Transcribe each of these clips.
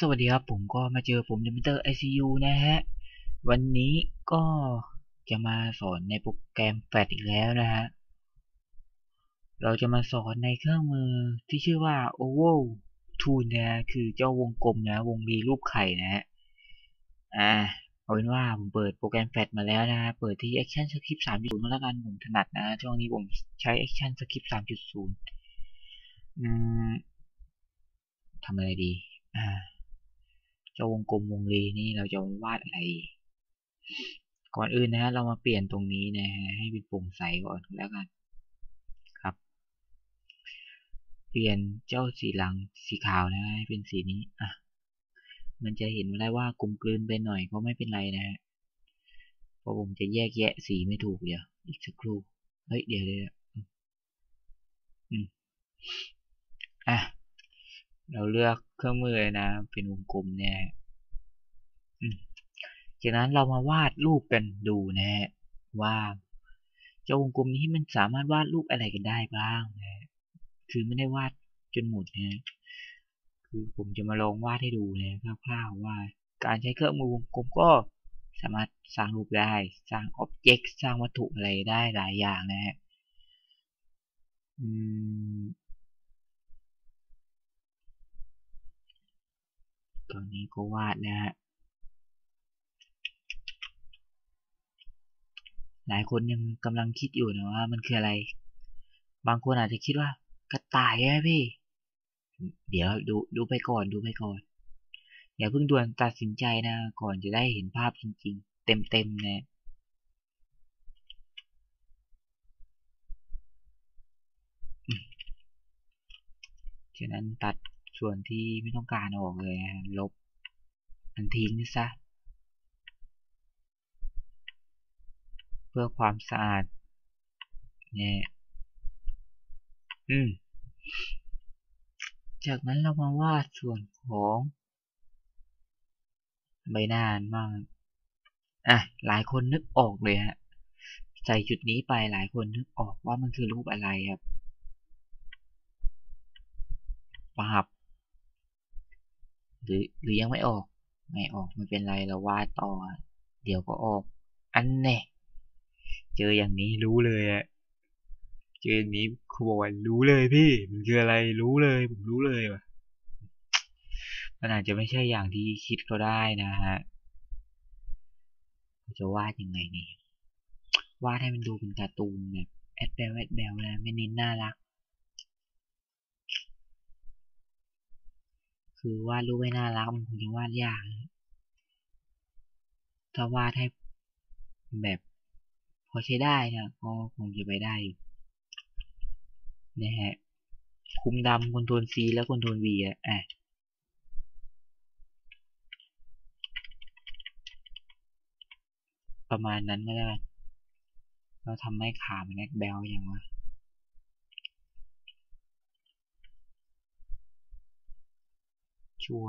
สวัสดีครับผมก็มาเจอผมเดมิเตอร์ ICU นะฮะ วันนี้ก็จะมาสอนในโปรแกรมแฟดอีกแล้วนะฮะ เราจะมาสอนในเครื่องมือที่ชื่อว่า Oval Tool นะคือเจ้าวงกลมนะวงรีรูปไข่นะฮะ อ่า เอาเป็นว่าผมเปิดโปรแกรมแฟดมาแล้วนะ เปิดที่ Action Script 3.0มาแล้วกันผมถนัดนะ ช่วงนี้ผมใช้ Action Script 3.0 อืมทำอะไรดี อ่า เจ้าวงกลมวงรีนี่เราจะวาดอะไร ก่อนอื่นนะฮะเรามาเปลี่ยนตรงนี้นะฮะให้เป็นโปร่งใสก่อนแล้วกันครับ เปลี่ยนเจ้าสีหลังสีขาวนะให้เป็นสีนี้อะมันจะเห็นได้ว่ากลมกลืนไปหน่อยก็ไม่เป็นไรนะฮะเพราะผมจะแยกแยะสีไม่ถูกเดี๋ยวอีกสักครู่เฮ้ยเดี๋ยวเลยอืมอะ เราเลือกเครื่องมือนะ เป็นวงกลมเนี่ยจากนั้นเรามาวาดรูปกันดูนะฮะว่าเจ้าวงกลมนี้มันสามารถวาดรูปอะไรกันได้บ้างนะ คือไม่ได้วาดจนหมดนะคือผมจะมาลองวาดให้ดูนะคร่าวๆว่าการใช้เครื่องมือวงกลมก็สามารถสร้างรูปได้ สร้างอ็อบเจกต์ สร้างวัตถุอะไรได้หลายอย่างนะฮะอืม ตอนนี้ก็วาดนะฮะหลายคนยังกำลังคิดอยู่นะว่ามันคืออะไร บางคนอาจจะคิดว่ากระต่ายใช่พี่ เดี๋ยวดูดูไปก่อนดูไปก่อน อย่าเพิ่งด่วนตัดสินใจนะ ก่อนจะได้เห็นภาพจริง ๆ เต็มๆนะฉะนั้นตัด ส่วนที่ไม่ต้องการออกเลยลบมันทิ้งซะ เพื่อความสะอาด เนี่ยอืม จากนั้นเรามาวาดส่วนของใบหน้าบ้างอะ หลายคนนึกออกเลยฮะ ใส่จุดนี้ไปหลายคนนึกออกว่ามันคือรูปอะไรครับปาบ หรือหรือยังไม่ออก ไม่ออกไม่เป็นไรเราวาดต่อ เดี๋ยวก็ออก อันแน่เจออย่างนี้รู้เลยอะเจออย่างนี้ครูบอกว่ารู้เลยพี่ มันคืออะไรรู้เลย ผมรู้เลยว่ะมันอาจจะไม่ใช่อย่างที่คิดก็ได้นะฮะจะวาดยังไงนี่วาดให้มันดูเป็นการ์ตูนแบบแอดเบลแอดเบลนะไม่เน้นน่ารัก คือวาดรูปให้น่ารักมันคงจะวาดยากถ้าวาดให้แบบพอใช้ได้นะก็คงจะไปได้อยู่นะฮะคุมดำคอนโทรล C แล้วคอนโทรล V อะประมาณนั้นก็ได้เราทำให้ขามันแอคเบลอย่างวะ ชัว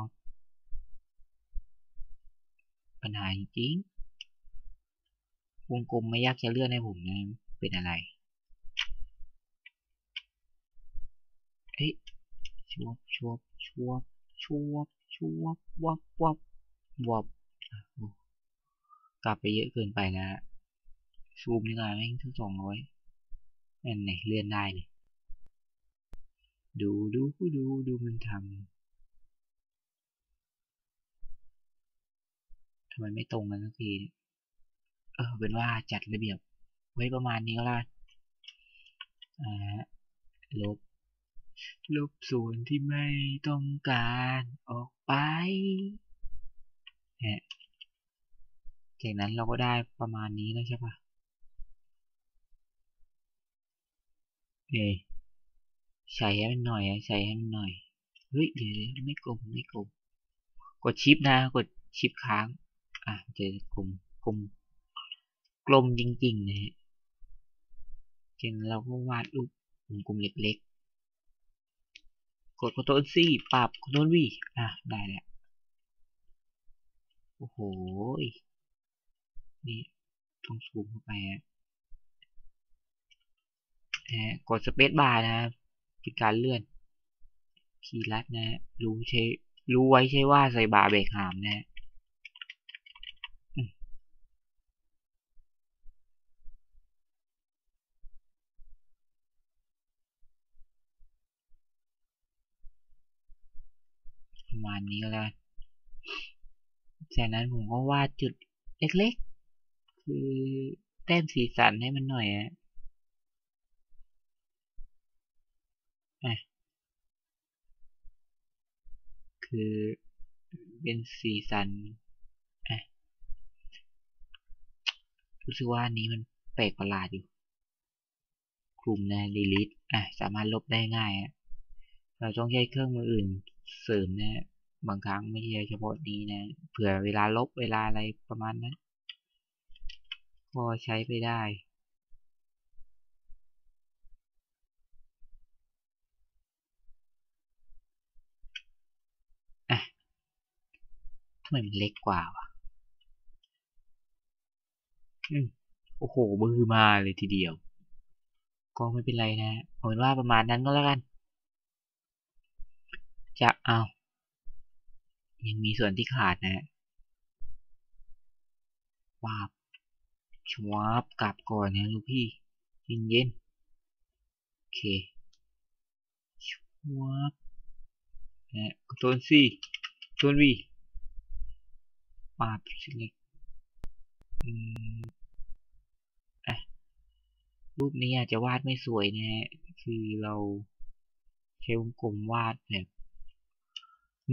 ปัญหาจริงวงกลมไม่ยากจะเลื่อนให้ผมนะเป็นอะไรเฮ้ยชวบชวบชวบชวบชวบวับวับวับกลับไปเยอะเกินไปแล้วซูมนี่ก่อนแม่งทั้งสองร้อยนั่นไงเลื่อนได้เลยดูดูดูดูมันทำ ทำไมไม่ตรงกันสักทีเออเป็นว่าจัดระเบียบไว้ประมาณนี้ก็แล้วอ่าลบ ลบส่วนที่ไม่ต้องการออกไปฮะจากนั้นเราก็ได้ประมาณนี้แล้วใช่ปะเฮ้ใช้ให้มันหน่อยใช้ให้มันหน่อย เฮ้ย เดี๋ยวไม่กลมไม่กลม กดชิปนะ กดชิปค้าง อะเจอกลมกลมกลมจริงๆนะฮะเช่นเราก็วาดรูปกลมเล็กๆ กด Ctrl C ปรับ Ctrl V อะ ได้แล้ว โอ้โห นี่ต้องซูมเข้าไปฮะกดสเปซบาร์นะเป็นการเลื่อน คีย์ลัดนะ รู้ใช้ รู้ไว้ใช่ว่าใส่บาเบรกหามนะ มาณนี้แล้วจากนั้นผมก็วาดจุดเล็กๆ คือแต้มสีสันให้มันหน่อยอะคือเป็นสีสันอะรู้สึกว่านี้มันแปลกประหลาดอยู่ กลุ่มนะลิลิทอะ สามารถลบได้ง่ายอะเราต้องใช้เครื่องมืออื่นเสริมนะ บางครั้งไม่ใช่เฉพาะนี้นะ เผื่อเวลาลบเวลาอะไรประมาณนั้นก็ใช้ไปได้ทำไมมันเล็กกว่าวะอืมโอ้โหมือมาเลยทีเดียว ก็ไม่เป็นไรนะเอาเป็นว่าประมาณนั้นก็แล้วกัน จะเอา ยังมีส่วนที่ขาดนะวาบชวบกลับก่อนนะลูกพี่เย็นเย็นโอเคชวบนะโซนสี่โซนวีปาดเล็กอืมอะรูปนี้อาจจะวาดไม่สวยนะฮะคือเราใช้วงกลมวาดแบบ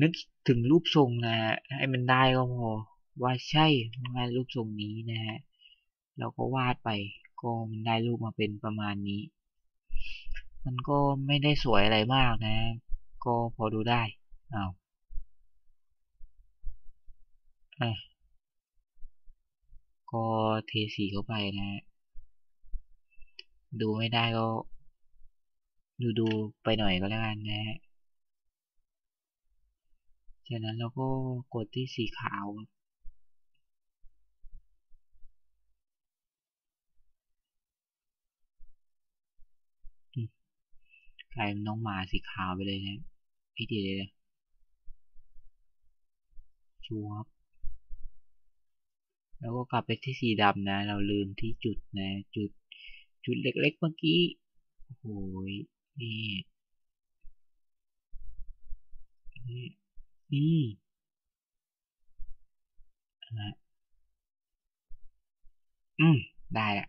นึกถึงรูปทรงนะฮะให้มันได้ก็พอว่าใช่วาดรูปทรงนี้นะฮะเราก็วาดไปก็มันได้รูปมาเป็นประมาณนี้ มันก็ไม่ได้สวยอะไรมากนะ ก็พอดูได้อ้าวก็เทสีเข้าไปนะ ดูไม่ได้ก็ ดูดูไปหน่อยก็แล้วกันนะฮะ จากนั้นเราก็กดที่สีขาวกลายเป็นน้องหมาสีขาวไปเลยนะไอเดียชัวร์แล้วก็กลับไปที่สีดำนะ เราลืมที่จุดนะ จุด จุดเล็กๆเมื่อกี้ โอ้โหนี่ นี่นะอืม ได้ละ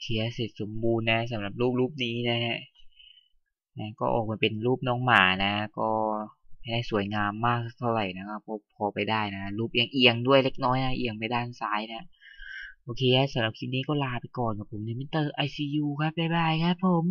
เคลียร์เสร็จสมบูรณ์นะสำหรับรูปรูปนี้นะฮะนะก็ออกมาเป็นรูปน้องหมานะ ก็ไม่ได้สวยงามมากเท่าไหร่นะครับพอพอไปได้นะ รูปเอียงๆด้วยเล็กน้อยนะ เอียงไปด้านซ้ายนะ โอเคสำหรับคลิปนี้ก็ลาไปก่อนกับผมในมิเตอร์ ICU ครับ บ๊ายบายครับผม